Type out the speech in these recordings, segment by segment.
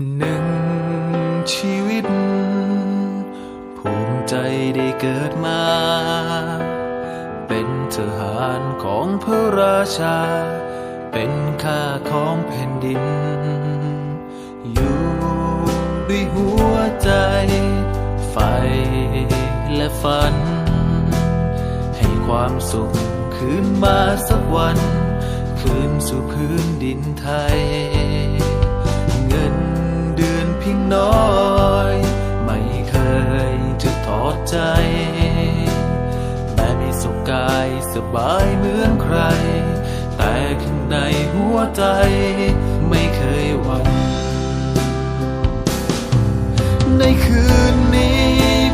หนึ่งชีวิต ภูมิใจได้เกิดมา เป็นทหารของพระราชา เป็นข้าของแผ่นดิน อยู่ด้วยหัวใจ ไฟและฝัน ให้ความสุขคืนมาสักวัน คืนสู่พื้นดินไทย น้อย ไม่เคยจะทอดใจ แม้ไม่สุขกายสบายเหมือนใคร แต่ข้างในหัวใจไม่เคยหวั่นในคืนนี้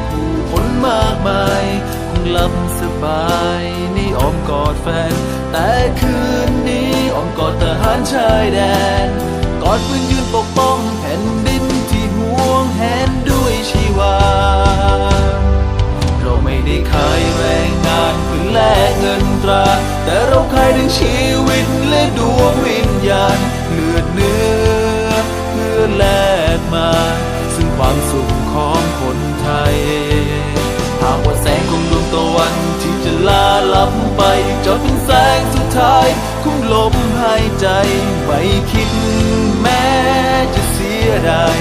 ผู้คนมากมายคงหลับสบายในอ้อมกอดแฟน แต่คืนนี้อ้อมกอดทหารชายแดนกอดปืนยืนปกป้องแผ่นดิน แรงงานเพื่อแลกเงินตรา แต่เราขายทั้งชีวิตและดวงวิญญาณเลือดเนื้อเพื่อแลกมา ซึ่งความสุขของคนไทย หากว่าแสงของดวงตะวันที่จะลาลับไปจนเป็นแสงสุดท้ายคุ้มลมหายใจไม่คิดแม้จะเสียดาย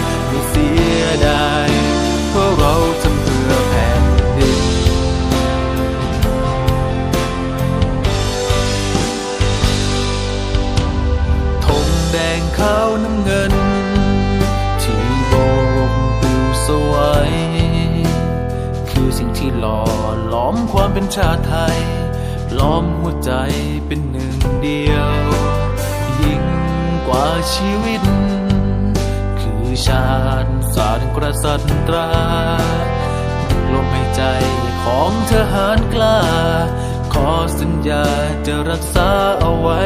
ที่หล่อหลอมความเป็นชาติไทย ล้อมหัวใจเป็นหนึ่งเดียว ยิ่งกว่าชีวิต คือชาติศาสตร์กษัตราลมหายใจของทหารกล้า ขอสัญญาจะรักษาเอาไว้